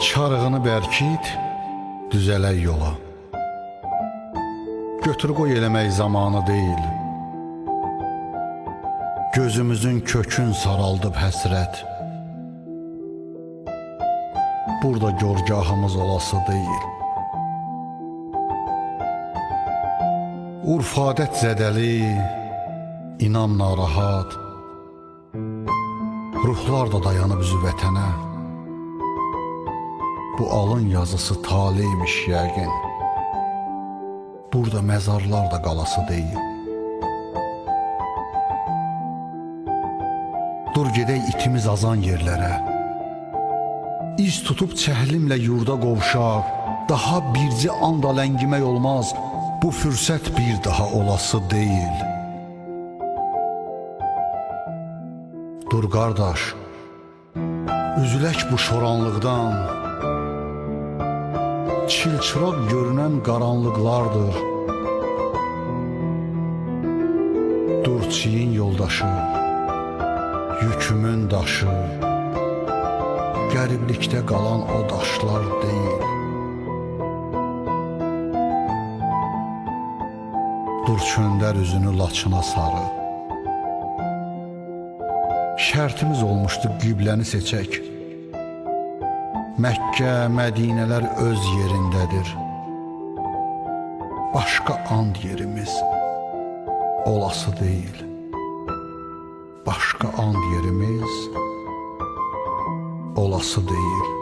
Çarığını bərkit, düzələk yola. Götür qoy eləmək zamanı deyil. Gözümüzün kökün saraldıb həsrət. Burada görgahımız olası deyil. Urf adət zədəli, inam narahat. Ruhlar da dayanıb üzü vətənə. Bu alın yazısı taleymiş yəqin. Burada məzarlar da qalası deyil. Dur gedək itimiz azan yerlərə. İz tutub çəhlimlə yurda qovşaq. Daha birci anda ləngimək olmaz. Bu fürsət bir daha olası deyil. Dur qardaş, üzülək bu şoranlıqdan. Çilçıraq görünən qaranlıqlardır. Dur çiyin yoldaşı, yükümün daşı. Qəriblikdə qalan o daşlar deyil. Dur çöndər üzünü Laçına sarı. Şərtimiz olmuşdu qibləni seçək. Məkkə, Mədinələr öz yerindədir. Başqa and yerimiz olası deyil. Başqa and yerimiz olası deyil.